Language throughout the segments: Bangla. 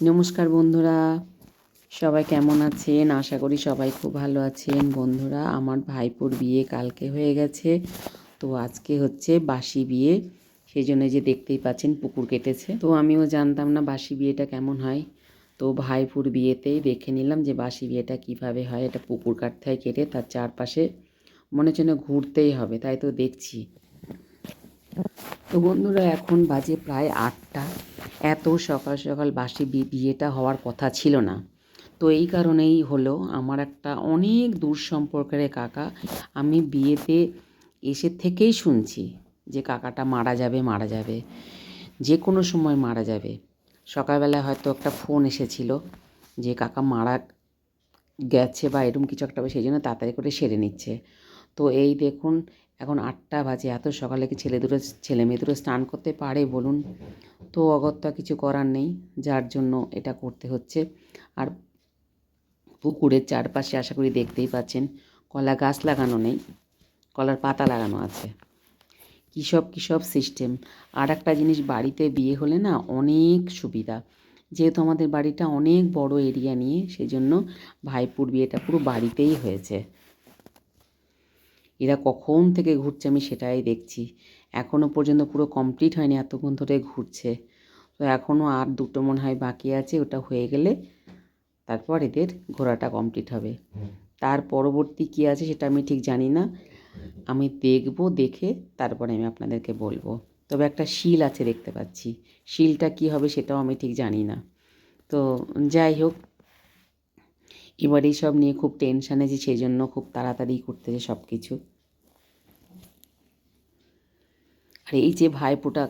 নমস্কার বন্ধুরা। সবাই কেমন আছেন? আশা করি সবাই খুব ভালো আছেন। বন্ধুরা, আমার ভাইপোর বিয়ে কালকে হয়ে গেছে। তো আজকে হচ্ছে বাসি বিয়ে। সেই জন্য যে দেখতেই পাচ্ছেন, পুকুর কেটেছে। তো আমিও জানতাম না বাসি বিয়েটা কেমন হয়। তো ভাইপুর বিয়েতেই দেখে নিলাম যে বাসি বিয়েটা কীভাবে হয়। এটা পুকুর কাটতে হয় কেটে তার চারপাশে মনে হচ্ছে না ঘুরতেই হবে, তাই তো দেখছি। তো বন্ধুরা, এখন বাজে প্রায় আটটা। এত সকাল সকাল বাসি বিয়েটা হওয়ার কথা ছিল না। তো এই কারণেই হলো, আমার একটা অনেক দূর সম্পর্কের কাকা আমি বিয়েতে এসে থেকেই শুনছি যে কাকাটা মারা যাবে মারা যাবে। যে কোনো সময় মারা যাবে। সকালবেলায় হয়তো একটা ফোন এসেছিল যে কাকা মারা গেছে বা এরকম কিছু একটা সেই জন্য তাড়াতাড়ি করে সেরে নিচ্ছে। তো এই দেখুন এখন আটটা বাজে, এত সকালে কি ছেলে দুটো ছেলে মেয়ে দুটো স্নান করতে পারে বলুন? তো অগত্যা কিছু করার নেই, যার জন্য এটা করতে হচ্ছে। আর পুকুরের চারপাশে আশা করি দেখতেই পাচ্ছেন, কলা গাছ লাগানো নেই, কলার পাতা লাগানো আছে। কী সব কী সব সিস্টেম আর একটা জিনিস, বাড়িতে বিয়ে হলে না অনেক সুবিধা। যেহেতু আমাদের বাড়িটা অনেক বড় এরিয়া নিয়ে সেই জন্য ভাইপুর বিয়েটা পুরো বাড়িতেই হয়েছে। এরা কখন থেকে ঘুরছে আমি সেটাই দেখছি। এখনও পর্যন্ত পুরো কমপ্লিট হয়নি এতক্ষণ ধরে ঘুরছে। তো এখনও আর দুটো মনে হয় বাকি আছে ওটা হয়ে গেলে তারপর এদের ঘোরাটা কমপ্লিট হবে। তার পরবর্তী কী আছে সেটা আমি ঠিক জানি না। আমি দেখব দেখে তারপরে আমি আপনাদেরকে বলব। তবে একটা শিল আছে দেখতে পাচ্ছি। শিলটা কি হবে সেটাও আমি ঠিক জানি না। তো যাই হোক এবার এইসব নিয়ে খুব টেনশানে যে সেই জন্য খুব তাড়াতাড়ি করতেছে সব কিছু আর এই যে ভাইফোঁটা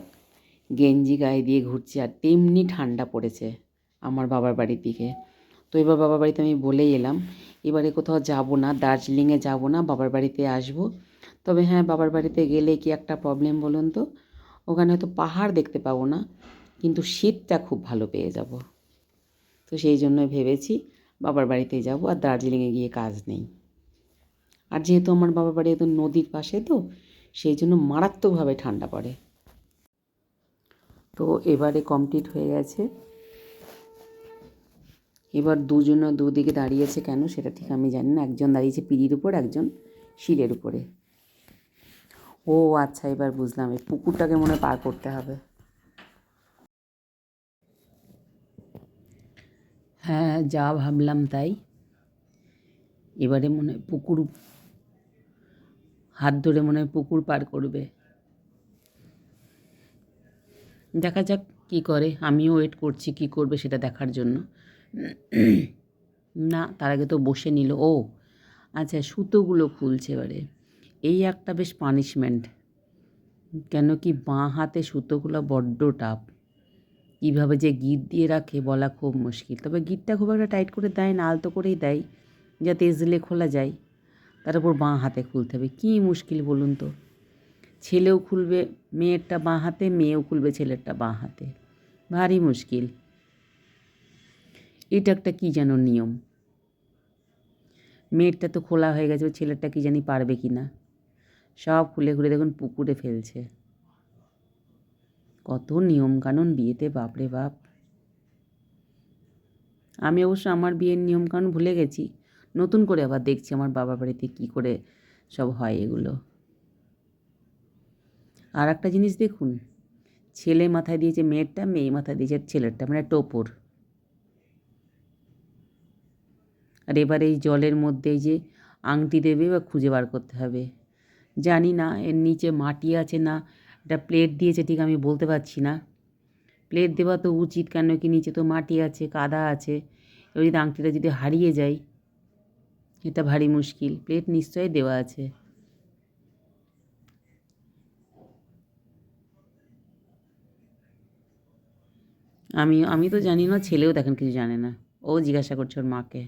গেঞ্জি গায়ে দিয়ে ঘুরছে, আর তেমনি ঠান্ডা পড়েছে আমার বাবার বাড়ির দিকে। তো এবার বাবার বাড়িতে আমি বলেই এলাম, এবারে কোথাও যাব না, দার্জিলিংয়ে যাব না, বাবার বাড়িতে আসব। তবে হ্যাঁ বাবার বাড়িতে গেলে কি একটা প্রবলেম বলুন তো? ওখানে হয়তো পাহাড় দেখতে পাবো না, কিন্তু শীতটা খুব ভালো পেয়ে যাব। তো সেই জন্যই ভেবেছি বাবার বাড়িতে যাব আর দার্জিলিংয়ে গিয়ে কাজ নেই। আর যেহেতু আমার বাবার বাড়ি একদম নদীর পাশে তো, সেই জন্য মারাত্মকভাবে ঠান্ডা পড়ে। তো এবারে কমপ্লিট হয়ে গেছে। এবার দুজনে দুদিকে দাঁড়িয়েছে কেন সেটা ঠিক আমি জানি না। একজন দাঁড়িয়েছে পিড়ির উপর, একজন শিলের উপরে। ও আচ্ছা এবার বুঝলাম, এই পুকুরটাকে মনে পার করতে হবে হ্যাঁ যা ভাবলাম তাই। এবারে মনে হয় পুকুর, হাত ধরে মনে হয় পুকুর পার করবে। দেখা যাক কি করে, আমিও ওয়েট করছি কি করবে সেটা দেখার জন্য। না, তার আগে তো বসে নিল। ও আচ্ছা সুতোগুলো খুলছে এবারে। এই একটা বেশ পানিশমেন্ট কেন কি বাঁ হাতে সুতোগুলো বড্ড টাপ কীভাবে যে গিট দিয়ে রাখে বলা খুব মুশকিল। তবে গিটটা খুব একটা টাইট করে দেয় না আলতো করেই দেয়, যাতে এজলে খোলা যায়। তার উপর বাঁ হাতে খুলতে হবে। কী মুশকিল বলুন তো? ছেলেও খুলবে, মেয়েরটা বাঁ হাতে, মেয়েও খুলবে ছেলেরটা বাঁ হাতে। ভারী মুশকিল। এটা একটা কী যেন নিয়ম? মেয়েরটা তো খোলা হয়ে গেছে, ছেলেরটা কি জানি পারবে কি না সব খুলে খুলে দেখুন পুকুরে ফেলছে। কত নিয়মকানুন বিয়েতে, বাপরে বাপ। আমি অবশ্য আমার বিয়ের নিয়মকানুন ভুলে গেছি। নতুন করে আবার দেখছি আমার বাবার বাড়িতে কী করে সব হয় এগুলো। আর একটা জিনিস দেখুন, ছেলে মাথায় দিয়েছে মেয়েরটা, মেয়ে মাথায় দিয়েছে ছেলেরটা মানে টোপর। আর এবার এই জলের মধ্যে যে আংটি দেবে বা খুঁজে বার করতে হবে। জানি না, এর নিচে মাটি আছে না একটা প্লেট দিয়েছে ঠিক আমি বলতে পারছি না। প্লেট দেওয়া তো উচিত, কেন কি নিচে তো মাটি আছে, কাদা আছে। এবার যদি আংটিটা যদি হারিয়ে যায়, এটা ভারী মুশকিল। প্লেট নিশ্চয়ই দেওয়া আছে। আমি আমি তো জানি না, ছেলেও দেখেন কিছু জানে না। ও জিজ্ঞাসা করছে ওর মাকে।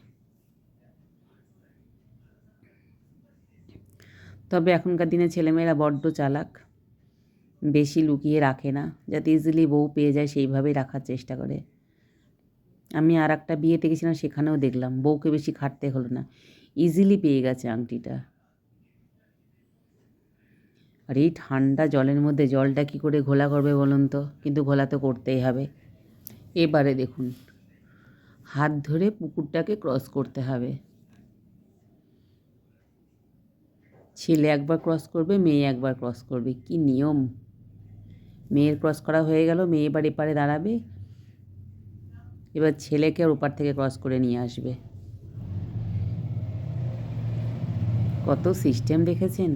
তবে এখনকার দিনে ছেলেমেয়েরা বড্ড চালাক। বেশি লুকিয়ে রাখে না, যাতে ইজিলি বউ পেয়ে যায় সেইভাবেই রাখার চেষ্টা করে। আমি আর একটা বিয়েতে গেছিলাম সেখানেও দেখলাম, বউকে বেশি খাটতে হলো না। ইজিলি পেয়ে গেছে আংটিটা। আর এই ঠান্ডা জলের মধ্যে জলটা কী করে ঘোলা করবে বলুন তো? কিন্তু ঘোলা তো করতেই হবে। এবারে দেখুন, হাত ধরে পুকুরটাকে ক্রস করতে হবে। ছেলে একবার ক্রস করবে, মেয়ে একবার ক্রস করবে, কি নিয়ম? মেয়ের ক্রস করা হয়ে গেল, মেয়ে এবার এপারে দাঁড়াবে। এবার ছেলেকে আর ওপার থেকে ক্রস করে নিয়ে আসবে। কত সিস্টেম দেখেছেন?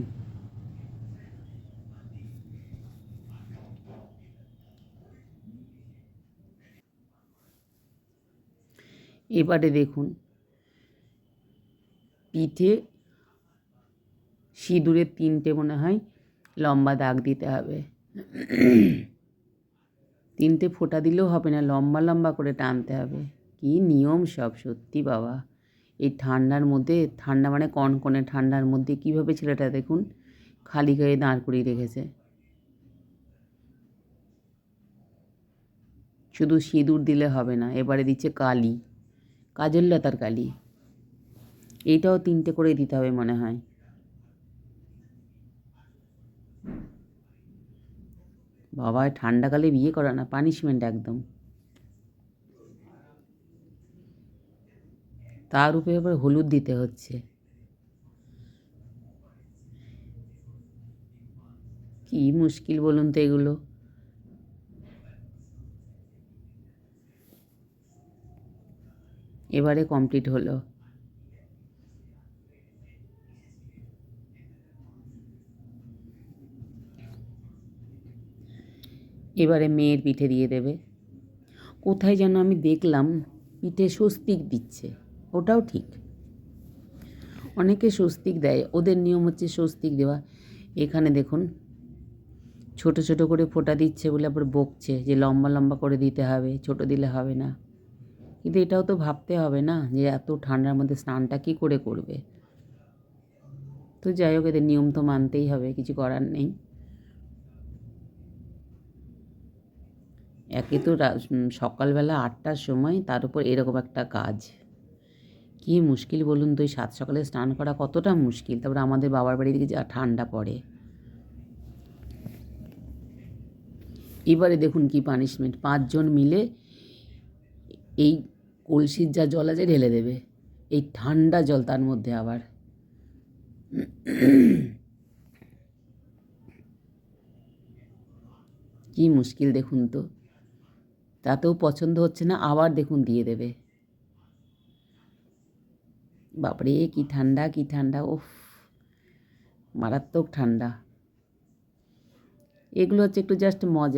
এবারে দেখুন, পিঠে সিঁদুরের তিনটে মনে হয় লম্বা দাগ দিতে হবে। তিনটে ফোঁটা দিলেও হবে না, লম্বা লম্বা করে টানতে হবে। কি নিয়ম সব, সত্যি বাবা। এই ঠান্ডার মধ্যে, ঠান্ডা মানে কনকনে ঠান্ডার মধ্যে কীভাবে ছেলেটা দেখুন, খালি গায়ে দাঁড় করিয়ে রেখেছে। শুধু সিঁদুর দিলে হবে না, এবারে দিচ্ছে কালি, কাজল লতার কালি। এইটাও তিনটে করে দিতে হবে মনে হয়। বাবা ঠান্ডাকালে বিয়ে করা না পানিশমেন্ট একদম। তার উপরে আবার হলুদ দিতে হচ্ছে। কি মুশকিল বলুন তো এগুলো। এবারে কমপ্লিট হলো। এবারে মেয়ের পিঠে দিয়ে দেবে। কোথায় যেন আমি দেখলাম পিঠে স্বস্তিক দিচ্ছে। ওটাও ঠিক। অনেকে স্বস্তিক দেয়, ওদের নিয়ম হচ্ছে স্বস্তিক দেওয়া। এখানে দেখুন, ছোট ছোট করে ফোঁটা দিচ্ছে বলে আবার বকছে যে লম্বা লম্বা করে দিতে হবে, ছোট দিলে হবে না। কিন্তু এটাও তো ভাবতে হবে না যে এত ঠান্ডার মধ্যে স্নানটা কী করে করবে। তো যাই হোক, এদের নিয়ম তো মানতেই হবে, কিছু করার নেই। একে তো সকালবেলা আটটার সময় তার উপর এরকম একটা কাজ। কি মুশকিল বলুন তো ওই সাত সকালে স্নান করা কতটা মুশকিল? তারপরে আমাদের বাবার বাড়ি দিকে যা ঠান্ডা পড়ে। এবারে দেখুন কি পানিশমেন্ট পাঁচজন মিলে এই কলসির যা জল আছে ঢেলে দেবে। এই ঠান্ডা জল তার মধ্যে আবার। কি মুশকিল দেখুন তো। তাতেও পছন্দ হচ্ছে না, আবার দেখুন দিয়ে দেবে। বাপরে, কি ঠান্ডা কি ঠান্ডা ওফ মারাত্মক ঠান্ডা। এগুলো হচ্ছে একটু জাস্ট মজা।